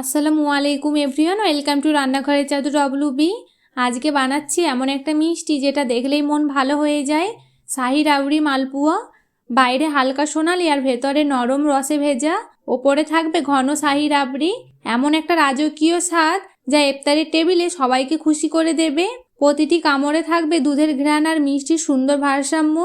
আসসালামু আলাইকুম everyone, welcome to রান্নাঘরের চাদু ডব্লু বি আজকে বানাচ্ছি এমন একটা মিষ্টি যেটা দেখলেই মন ভালো হয়ে যায়। শাহি রাবড়ি মালপুয়া, বাইরে হালকা সোনালি আর ভেতরে নরম রসে ভেজা। ওপরে থাকবে ঘন শাহি রাবড়ি। এমন একটা রাজকীয় স্বাদ যা ইফতারের টেবিলে সবাইকে খুশি করে দেবে। প্রতিটি কামড়ে থাকবে দুধের ঘ্রাণ আর মিষ্টির সুন্দর ভারসাম্য।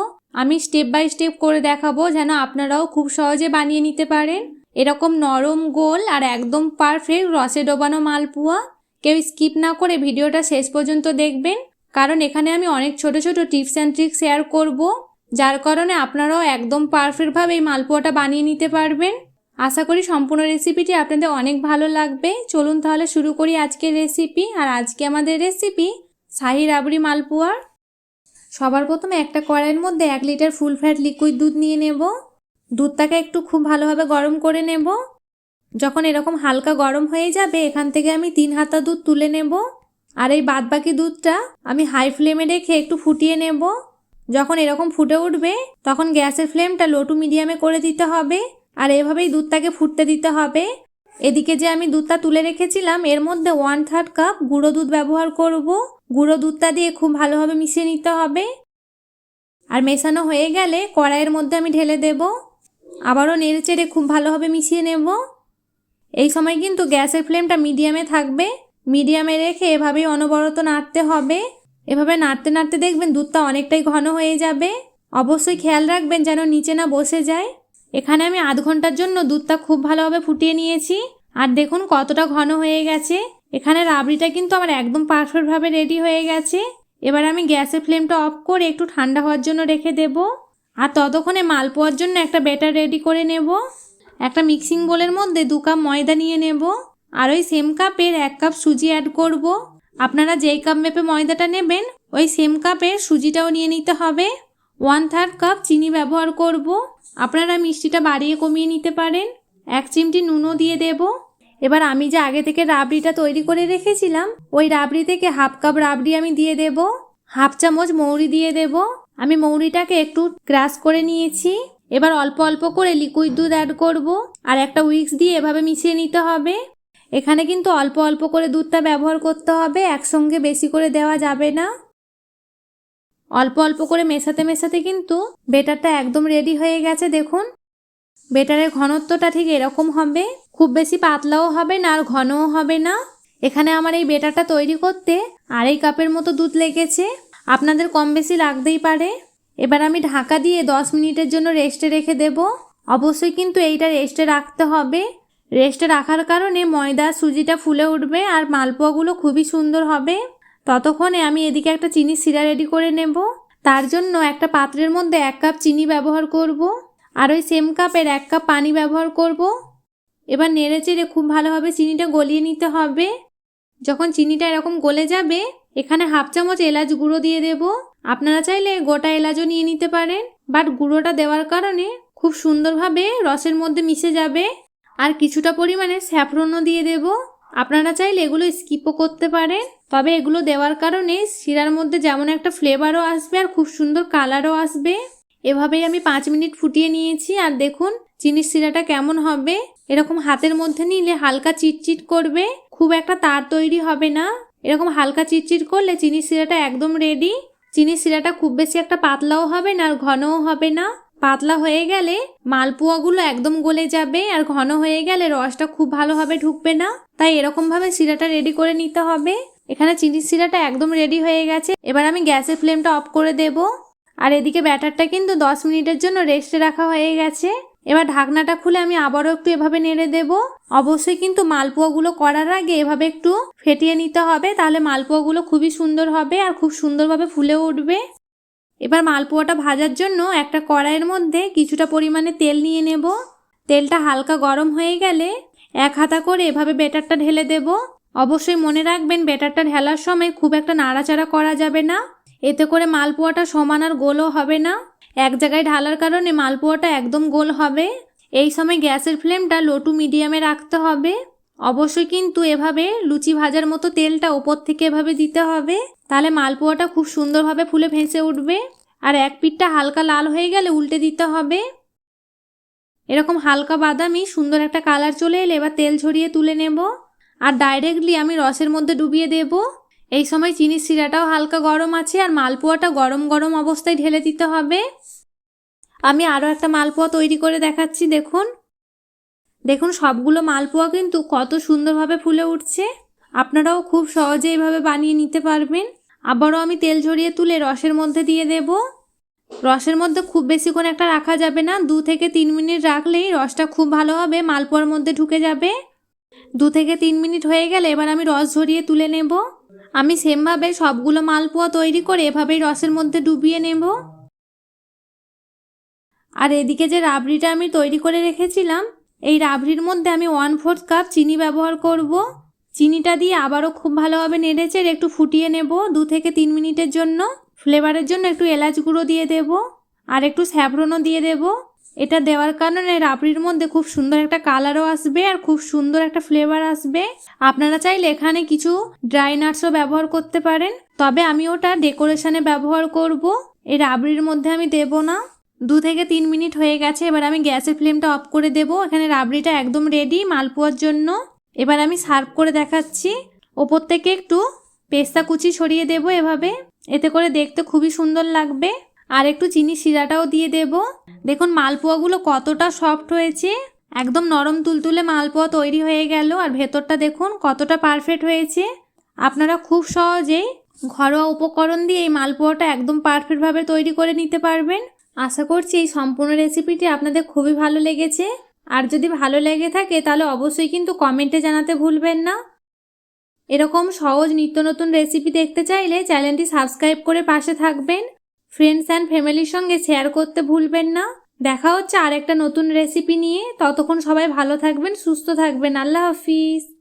আমি স্টেপ বাই স্টেপ করে দেখাবো যেন আপনারাও খুব সহজে বানিয়ে নিতে পারেন। এরকম নরম গোল আর একদম পারফেক্ট রসে ডোবানো মালপুয়া। কেউ স্কিপ না করে ভিডিওটা শেষ পর্যন্ত দেখবেন। কারণ এখানে আমি অনেক ছোট ছোট টিপস অ্যান্ড ট্রিক্স শেয়ার করব, যার কারণে আপনারাও একদম পারফেক্টভাবে এই মালপোয়াটা বানিয়ে নিতে পারবেন। আশা করি সম্পূর্ণ রেসিপিটি আপনাদের অনেক ভালো লাগবে। চলুন তাহলে শুরু করি আজকের রেসিপি আর আজকে আমাদের রেসিপি শাহি রাবড়ি মালপোয়ার। সবার প্রথমে একটা কড়াইয়ের মধ্যে এক লিটার ফুল ফ্যাট লিকুইড দুধ নিয়ে নেব। দুধটাকে একটু খুব ভালোভাবে গরম করে নেব। যখন এরকম হালকা গরম হয়ে যাবে, এখান থেকে আমি তিন হাতা দুধ তুলে নেব। আর এই বাদবাকি দুধটা আমি হাই ফ্লেমে রেখে একটু ফুটিয়ে নেব। যখন এরকম ফুটে উঠবে, তখন গ্যাসের ফ্লেমটা লো টু মিডিয়ামে করে দিতে হবে। আর এভাবেই দুধটাকে ফুটতে দিতে হবে। এদিকে যে আমি দুধটা তুলে রেখেছিলাম, এর মধ্যে ওয়ান থার্ড কাপ গুঁড়ো দুধ ব্যবহার করব। গুঁড়ো দুধটা দিয়ে খুব ভালোভাবে মিশিয়ে নিতে হবে। আর মেশানো হয়ে গেলে কড়াইয়ের মধ্যে আমি ঢেলে দেব। আবারও নেড়ে চেড়ে খুব ভালোভাবে মিশিয়ে নেব। এই সময় কিন্তু গ্যাসের ফ্লেমটা মিডিয়ামে থাকবে। মিডিয়ামে রেখে এভাবেই অনবরত নাড়তে হবে। এভাবে নাড়তে নাড়তে দেখবেন দুধটা অনেকটাই ঘন হয়ে যাবে। অবশ্যই খেয়াল রাখবেন যেন নিচে না বসে যায়। এখানে আমি আধ ঘণ্টার জন্য দুধটা খুব ভালোভাবে ফুটিয়ে নিয়েছি। আর দেখুন কতটা ঘন হয়ে গেছে। এখানে রাবড়িটা কিন্তু আমার একদম পারফেক্টভাবে রেডি হয়ে গেছে। এবার আমি গ্যাসের ফ্লেমটা অফ করে একটু ঠান্ডা হওয়ার জন্য রেখে দেব। আর ততক্ষণে মালপোয়ার জন্য একটা ব্যাটার রেডি করে নেব। একটা মিক্সিং বোলের মধ্যে দু কাপ ময়দা নিয়ে নেব। আর ওই সেম কাপের এক কাপ সুজি অ্যাড করব। আপনারা যেই কাপ মেপে ময়দাটা নেবেন, ওই সেম কাপের সুজিটাও নিয়ে নিতে হবে। ওয়ান থার্ড কাপ চিনি ব্যবহার করব। আপনারা মিষ্টিটা বাড়িয়ে কমিয়ে নিতে পারেন। এক চিমটি নুনও দিয়ে দেব। এবার আমি যে আগে থেকে রাবড়িটা তৈরি করে রেখেছিলাম, ওই রাবড়ি থেকে হাফ কাপ রাবড়ি আমি দিয়ে দেব। হাফ চামচ মৌরি দিয়ে দেব। আমি মৌরিটাকে একটু ক্রাশ করে নিয়েছি। এবার অল্প অল্প করে লিকুইড দুধ অ্যাড করব। আর একটা উইক্স দিয়ে এভাবে মিশিয়ে নিতে হবে। এখানে কিন্তু অল্প অল্প করে দুধটা ব্যবহার করতে হবে, একসঙ্গে বেশি করে দেওয়া যাবে না। অল্প অল্প করে মেশাতে মেশাতে কিন্তু বেটারটা একদম রেডি হয়ে গেছে, দেখুন। বেটারের ঘনত্বটা ঠিক এরকম হবে। খুব বেশি পাতলাও হবে না আর ঘনও হবে না। এখানে আমার এই বেটারটা তৈরি করতে আড়াই কাপের মতো দুধ লেগেছে। আপনাদের কম বেশি লাগতেই পারে। এবার আমি ঢাকা দিয়ে দশ মিনিটের জন্য রেস্টে রেখে দেব। অবশ্যই কিন্তু এইটা রেস্টে রাখতে হবে। রেস্টে রাখার কারণে ময়দা সুজিটা ফুলে উঠবে আর মালপোয়াগুলো খুবই সুন্দর হবে। ততক্ষণে আমি এদিকে একটা চিনি সিরা রেডি করে নেব। তার জন্য একটা পাত্রের মধ্যে এক কাপ চিনি ব্যবহার করব আর ওই সেম কাপের এক কাপ পানি ব্যবহার করব। এবার নেড়ে চেড়ে খুব ভালোভাবে চিনিটা গলিয়ে নিতে হবে। যখন চিনিটা এরকম গলে যাবে, এখানে হাফ চামচ এলাচ গুঁড়ো দিয়ে দেব। আপনারা চাইলে গোটা এলাচও নিয়ে নিতে পারেন বাট গুঁড়োটা দেওয়ার কারণে খুব সুন্দরভাবে রসের মধ্যে মিশে যাবে। আর কিছুটা পরিমাণে স্যাফরনও দিয়ে দেব। আপনারা চাইলে এগুলো স্কিপও করতে পারেন, তবে এগুলো দেওয়ার কারণে শিরার মধ্যে যেমন একটা ফ্লেভারও আসবে আর খুব সুন্দর কালারও আসবে। এভাবেই আমি পাঁচ মিনিট ফুটিয়ে নিয়েছি, আর দেখুন, চিনির শিরাটা কেমন হবে। এরকম হাতের মধ্যে নিলে হালকা চিটচিট করবে। খুব একটা তার তৈরি হবে না। এরকম হালকা চিটচিট করলে চিনি শিরাটা একদম রেডি চিনি শিরাটা খুব বেশি একটা পাতলাও হবে না আর ঘনও হবে না। পাতলা হয়ে গেলে মালপোয়াগুলো একদম গলে যাবে আর ঘন হয়ে গেলে রসটা খুব ভালোভাবে ঢুকবে না। তাই এরকমভাবে শিরাটা রেডি করে নিতে হবে। এখানে চিনি শিরাটা একদম রেডি হয়ে গেছে। এবার আমি গ্যাসের ফ্লেমটা অফ করে দেব। আর এদিকে ব্যাটারটা কিন্তু দশ মিনিটের জন্য রেস্টে রাখা হয়ে গেছে। এবার ঢাকনাটা খুলে আমি আবারও একটু এভাবে নেড়ে দেব। অবশ্যই কিন্তু মালপোয়াগুলো করার আগে এভাবে একটু ফেটিয়ে নিতে হবে, তাহলে মালপোয়াগুলো খুবই সুন্দর হবে আর খুব সুন্দরভাবে ফুলে উঠবে। এবার মালপোয়াটা ভাজার জন্য একটা কড়াইয়ের মধ্যে কিছুটা পরিমাণে তেল নিয়ে নেব। তেলটা হালকা গরম হয়ে গেলে এক হাতা করে এভাবে বেটারটা ঢেলে দেব। অবশ্যই মনে রাখবেন বেটারটা ঢেলার সময় খুব একটা নাড়াচাড়া করা যাবে না। এতে করে মালপোয়াটা সমান আর গোলও হবে না। এক জায়গায় ঢালার কারণে মালপোয়াটা একদম গোল হবে। এই সময় গ্যাসের ফ্লেমটা লো টু মিডিয়ামে রাখতে হবে। অবশ্যই কিন্তু এভাবে লুচি ভাজার মতো তেলটা ওপর থেকে এভাবে দিতে হবে। তাহলে মালপোয়াটা খুব সুন্দরভাবে ফুলে ভেসে উঠবে। আর এক পিঠটা হালকা লাল হয়ে গেলে উল্টে দিতে হবে। এরকম হালকা বাদামি সুন্দর একটা কালার চলে এলে এবার তেল ঝরিয়ে তুলে নেব। আর ডাইরেক্টলি আমি রসের মধ্যে ডুবিয়ে দেব। এই সময় চিনির শিরাটাও হালকা গরম আছে আর মালপোয়াটা গরম গরম অবস্থায় ঢেলে দিতে হবে। আমি আরও একটা মালপোয়া তৈরি করে দেখাচ্ছি, দেখুন। দেখুন, সবগুলো মালপোয়া কিন্তু কত সুন্দরভাবে ফুলে উঠছে। আপনারাও খুব সহজে এইভাবে বানিয়ে নিতে পারবেন। আবারও আমি তেল ঝরিয়ে তুলে রসের মধ্যে দিয়ে দেব। রসের মধ্যে খুব বেশিক্ষণ একটা রাখা যাবে না। দু থেকে তিন মিনিট রাখলেই রসটা খুব ভালোভাবে মালপোয়ার মধ্যে ঢুকে যাবে। দু থেকে তিন মিনিট হয়ে গেলে এবার আমি রস ঝরিয়ে তুলে নেব। আমি সেমভাবে সবগুলো মালপোয়া তৈরি করে এভাবেই রসের মধ্যে ডুবিয়ে নেব। আর এদিকে যে রাবড়িটা আমি তৈরি করে রেখেছিলাম, এই রাবড়ির মধ্যে আমি ওয়ান ফোর্থ কাপ চিনি ব্যবহার করব। চিনিটা দিয়ে আবারও খুব ভালোভাবে নেড়েছে একটু ফুটিয়ে নেব দু থেকে তিন মিনিটের জন্য। ফ্লেভারের জন্য একটু এলাচ গুঁড়ো দিয়ে দেব। আর একটু স্যাফরনও দিয়ে দেব। এটা দেওয়ার কারণে রাবড়ির মধ্যে খুব সুন্দর একটা কালারও আসবে আর খুব সুন্দর একটা ফ্লেভার আসবে। আপনারা চাইলে এখানে কিছু ড্রাই নাটসও ব্যবহার করতে পারেন। তবে আমি ওটা ডেকোরেশনে ব্যবহার করব। এই রাবড়ির মধ্যে আমি দেব না। দু থেকে তিন মিনিট হয়ে গেছে, এবার আমি গ্যাসের ফ্লেমটা অফ করে দেব। এখানে রাবড়িটা একদম রেডি মালপোয়ার জন্য। এবার আমি সার্ভ করে দেখাচ্ছি। ওপর থেকে একটু পেস্তা কুচি ছড়িয়ে দেব এভাবে। এতে করে দেখতে খুবই সুন্দর লাগবে। আর একটু চিনি শিরাটাও দিয়ে দেব। দেখুন, মালপোয়াগুলো কতটা সফট হয়েছে। একদম নরম তুলতুলে মালপোয়া তৈরি হয়ে গেল। আর ভেতরটা দেখুন, কতটা পারফেক্ট হয়েছে। আপনারা খুব সহজেই ঘরোয়া উপকরণ দিয়ে এই মালপোয়াটা একদম পারফেক্টভাবে তৈরি করে নিতে পারবেন। আশা করছি এই সম্পূর্ণ রেসিপিটি আপনাদের খুবই ভালো লেগেছে। আর যদি ভালো লেগে থাকে, তাহলে অবশ্যই কিন্তু কমেন্টে জানাতে ভুলবেন না। এরকম সহজ নিত্য নতুন রেসিপি দেখতে চাইলে চ্যানেলটি সাবস্ক্রাইব করে পাশে থাকবেন। ফ্রেন্ডস অ্যান্ড ফ্যামিলির সঙ্গে শেয়ার করতে ভুলবেন না। দেখা হচ্ছে আর একটা নতুন রেসিপি নিয়ে। ততক্ষণ সবাই ভালো থাকবেন, সুস্থ থাকবেন। আল্লাহ হাফিজ।